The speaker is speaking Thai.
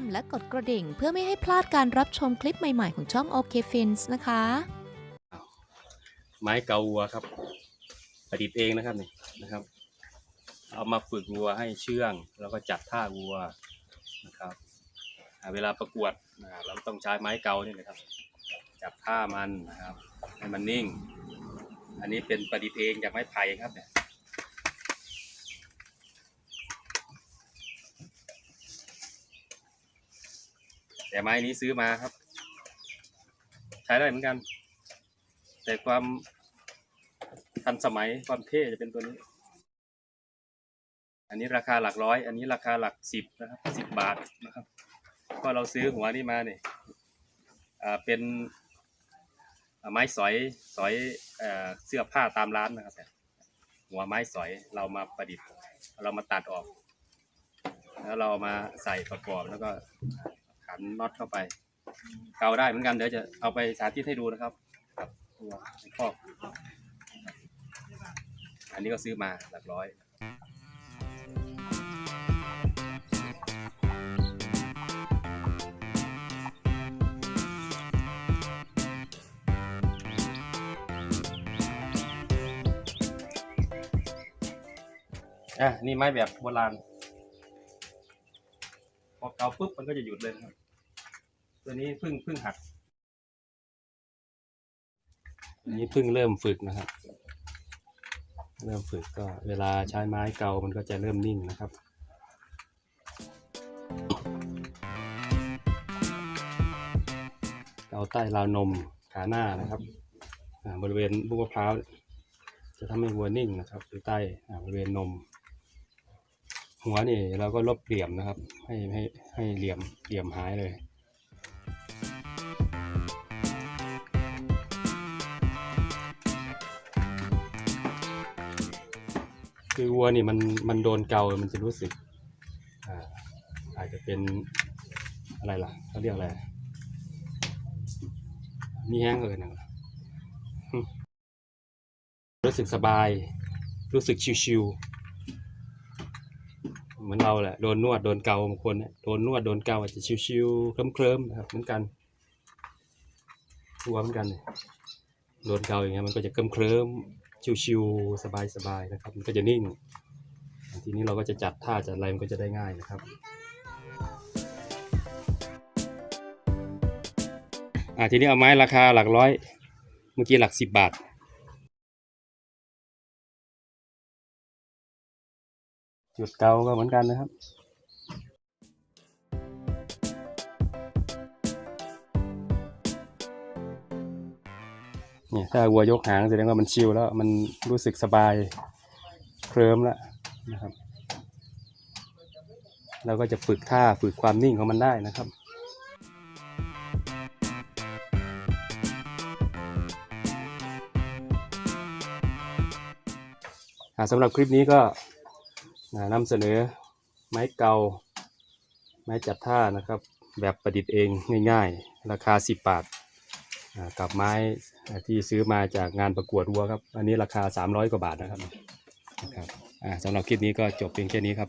มและกดกระดิ่ง เพื่อไม่ให้พลาดการรับชมคลิปใหม่ๆ ของช่อง OK Fins นะคะ ไม้เกาวัวครับ ประดิษฐ์เองนะครับนี่นะครับ เอามาฝึกวัวให้เชื่อง แล้วก็จัดท่าวัวนะครับเวลาประกวดนะเราต้องใช้ไม้เกาเนี่ยนะครับ จับท่ามันนะครับให้มันนิ่ง อันนี้เป็นประดิษฐ์เองจากไม้ไผ่ครับเนี่ย แต่ไม้นี้ซื้อมาครับ ใช้ได้เหมือนกัน แต่ความทันสมัยความเท่จะเป็นตัวนี้ อันนี้ราคาหลักร้อย อันนี้ราคาหลักสิบนะครับสิบบาทนะครับ ก็เราซื้อหัวนี่มาเนี่ยเป็นไม้สอยสอยเสื้อผ้าตามร้านนะครับหัวไม้สอยเรามาประดิษฐ์ เรามาตัดออก แล้วเราเอามาใส่ประกอบแล้วก็ ขันน็อตเข้าไป เกาได้เหมือนกันเดี๋ยวจะเอาไปสาธิตให้ดูนะครับครับตัวในคอบอันนี้ก็ซื้อมาหลักร้อยอะนี่ไม้แบบโบราณพอเกาปุ๊บมันก็จะหยุดเลยครับ ตัวนี้เพิ่งเพิ่งหัด อันนี้เพิ่งเริ่มฝึกนะครับ เริ่มฝึกก็เวลาใช้ไม้เก่ามันก็จะเริ่มนิ่งนะครับเกาใต้ราวนมขาหน้านะครับอ่าบริเวณบุกมะพร้าวจะทำให้วัวนิ่งนะครับอยู่ใต้บริเวณนม หัวนี่เราก็ลบเหลี่ยมนะครับ ให้ให้ให้เหลี่ยมเหลี่ยมหายเลย คือวัวนี่มันมันโดนเกา มันจะรู้สึกอ่าอาจจะเป็นอะไรล่ะเขาเรียกอะไร มีแห้งเลยนะรู้สึกสบาย รู้สึกชิวๆเหมือนเราแหละ โดนนวด โดนเกาบางคนเนี่ยโดนนวด โดนเกาอาจจะชิวๆเคลิ้มๆนะครับเหมือนกันวัวเหมือนกัน โดนเกาอย่างเงี้ยมันก็จะเคลิ้มๆ ชิวๆสบายๆนะครับ มันก็จะนิ่ง ทีนี้เราก็จะจัดท่าจัดอะไรมันก็จะได้ง่ายนะครับอ่าทีนี้เอาไม้ราคาหลักร้อย เมื่อกี้หลักสิบบาทจุดเกาก็เหมือนกันนะครับ เนี่ยถ้าวัวยกหางแสดงว่ามันชิลแล้ว มันรู้สึกสบายเคลิ้มแล้วนะครับ เราก็จะฝึกท่าฝึกความนิ่งของมันได้นะครับสำหรับคลิปนี้ก็นำเสนอไม้เกา ไม้จัดท่านะครับ แบบประดิษฐ์เองง่าย ๆ ราคา 10 บาท กับไม้ที่ซื้อมาจากงานประกวดวัวครับ อันนี้ราคา 300 กว่าบาทนะครับนะครับสำหรับคลิปนี้ก็จบเพียงแค่นี้ครับ